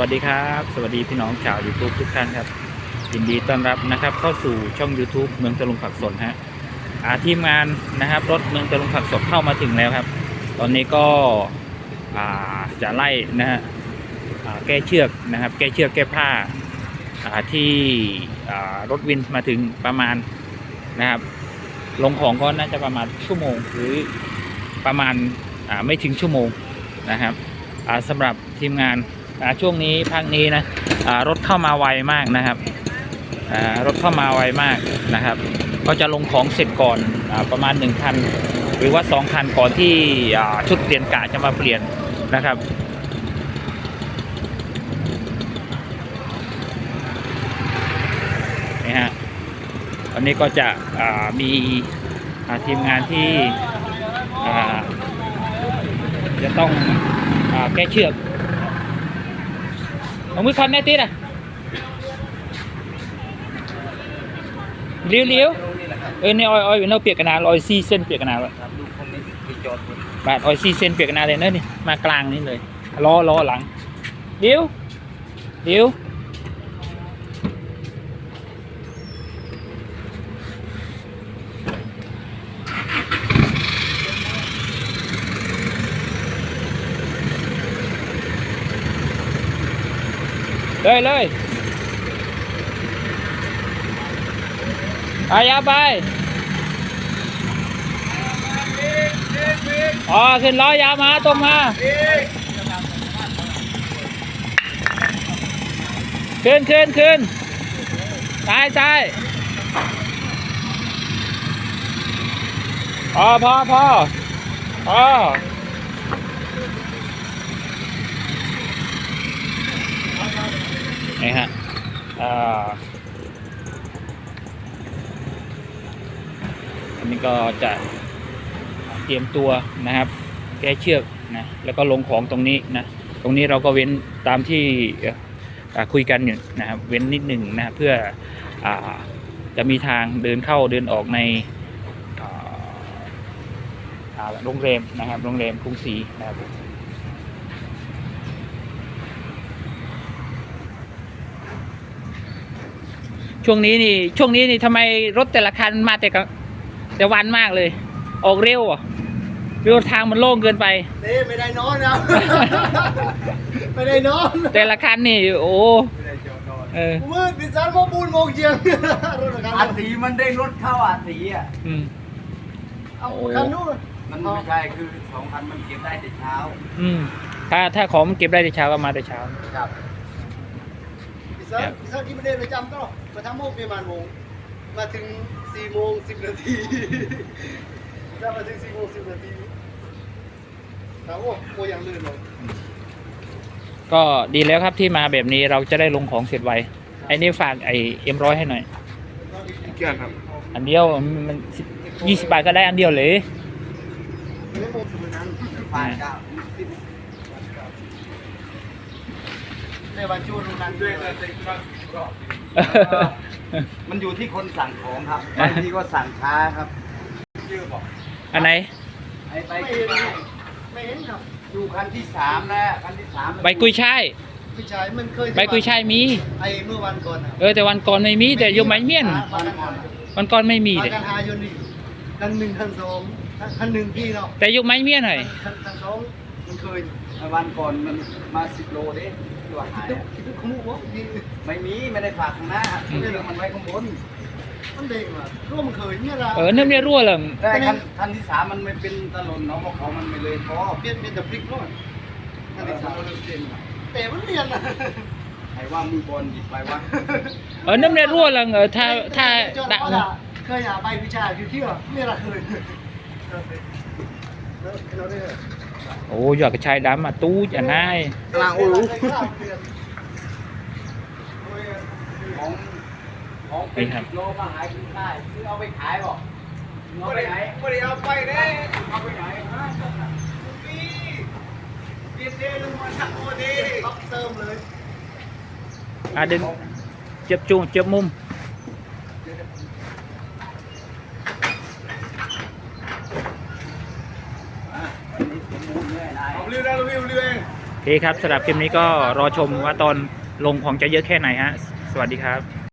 วัสดีครับ สวัสดีพี่น้องชาว YouTube ทุกท่านครับยินดีต้อนรับนะครับ เข้าสู่ช่อง YouTube เมืองตะลุงผักสนฮะอาทีมงานนะครับ รถเมืองตะลุงผักสดเข้ามาถึงแล้วครับ ตอนนี้ก็จะไล่นะฮะแก้เชือกนะครับ แก้เชือกแก้ผ้าาที่รถวินมาถึงประมาณนะครับ ลงของก็น่าจะประมาณชั่วโมงหรือประมาณาไม่ถึงชั่วโมงนะครับสำหรับทีมงาน ช่วงนี้ภาคนี้นะรถเข้ามาไวมากนะครับรถเข้ามาไวมากนะครับ ก็จะลงของเสร็จก่อนอประมาณ1คันหรือว่า2คันก่อนที่ชุดเปลี่ยนกะจะมาเปลี่ยนนะครับนี่ฮะตอนนี้ก็จะมีทีมงานที่จะต้องอแก้เชือก เอามือคันแม่ตีนอะเลี้ยวเลี้ยวเออในออยออยอยู่เนาเปียกกันนาออยซีเส้นเปียกกันนาแล้วครับลูกคอมเมนต์ไปจอดบนบาทออยซีเส้นเปียกกันนาเลยเนอะนี่มากลางนี่เลยล้อล้อหลังเลี้ยวเลี้ยว เลยเลยไปยาวไปอ๋อขึ้นล้อยาวมาตรงมาขึ้นขึ้นขึ้นซ้ายซ้ายพอพอพอพอ นี่ฮะอ่าอันนี้ก็จะเตรียมตัวนะครับ แก้เชือกนะแล้วก็ลงของตรงนี้นะตรงนี้เราก็เว้นตามที่คุยกันอยู่นะครับเว้นนิดหนึ่งนะเพื่ออจะมีทางเดินเข้าเดินออกในโรงแรมนะครับโรงแรมกรุงศรีนะครับ ช่วงนี้นี่ช่วงนี้นี่ทำไมรถแต่ละคันมาแต่กลางแต่วันมากเลย ออกเร็วอะเร็วทางมันโล่งเกินไปเต้ไม่ได้นอนนะ ไม่ได้นอน แต่ละคันนี่ โอ้ไม่ได้จอดนอนเออมืดพิซซ่าโมบูนโมงเยียงรถคันอาตีมันได้รถเข้าอาตีอะอืมเอาคันนู้นมันไม่ใช่คือสองคันมันเก็บได้แต่เช้า อืมถ้าถ้าของมันเก็บได้แต่เช้าก็มาแต่เช้าครับ พิซซ่าพิซซ่าที่ไม่ได้ประจำก็มาทำโมงประมาณโมงมาถึงสี่โมงสิบนาทีพิซซ่ามาถึงสี่โมงสิบนาทีถามว่าโมยังลื่นเลยก็ดีแล้วครับที่มาแบบนี้เราจะได้ลงของเสร็จไวไอ้นี่ฝากไอ้เอ็มร้อยให้หน่อย เกี่ยวครับ อันเดียวมันยี่สิบบาทก็ได้อันเดียวเลยไม่ได้โมงสิบนั้นผ่านเก้า ในวัน จูนนั้นด้วยมันอยู่ที่คนสั่งของครับบางทีก็สั่งช้าครับชื่อบอกอันไหนไอ้ใบไม่กุเห็ยนช่ายไม่เห็นครับอยู่คันที่สามแล้วคันที่สามใบกุยช่ายพี่ชายมันเคยใบกุยช่ายมี ไอ้เมื่อวันก่อนอะเออแต่วันก่อนไม่มีแต่ยกไม้เมี่ยนมากันหาวันก่อนไม่มีมาเลยกันหาอยู่นี่คันหนึ่งคันสองคันหนึ่งพี่เนาะแต่ยกไม้เมี่ยนหน่อยคันคันสองมันเคยวันก่อนมันมาสิบโลเด้ ตัวหายทุกอะทุกขมุกวะนี่ไม่มีไม่ได้ฝากข้างหน้าเรื่องมันไว้ข้างบนมันเด้งว่ะร่วมนเคยเนี่ยละเออเนี่ยเนี่ยรั่วเลยแต่คันคันที่สามมันไม่เป็นตะลนเนาะเพราะเขามันไม่เลยท่อเปลี่ยนเป็นแต่พลิกรอดอันที่สามแต่มันเรียนนะใครว่ามือบอลหยิบไปวะเออเนี่ยเนี่ยรั่วเลยเออถ้าถ้าดัดังงเคยอยากไปวิชาอยู่ที่ว่าไม่ละเคยเราได้โอ้ยอดกระชายดำอ่ะตู้จะนายกลางอูของของเป็นสิบโลมาหายกินได้ซื้อเอาไปขายบอกเอาไปไหนไม่ได้เอาไปเด้เอาไปไหนฮะปีเบียดเดลงมาสักโอเดปักเติมเลยอะดึงเจ็ บจุงเจ็บมุมวันนี้ผมมูลเลยนายเอาเรือได้เราวิวเรือเอเคครับสำหรับคลิปนี้ก็รอชมว่าตอนลงของจะเยอะแค่ไหนฮะ สวัสดีครับ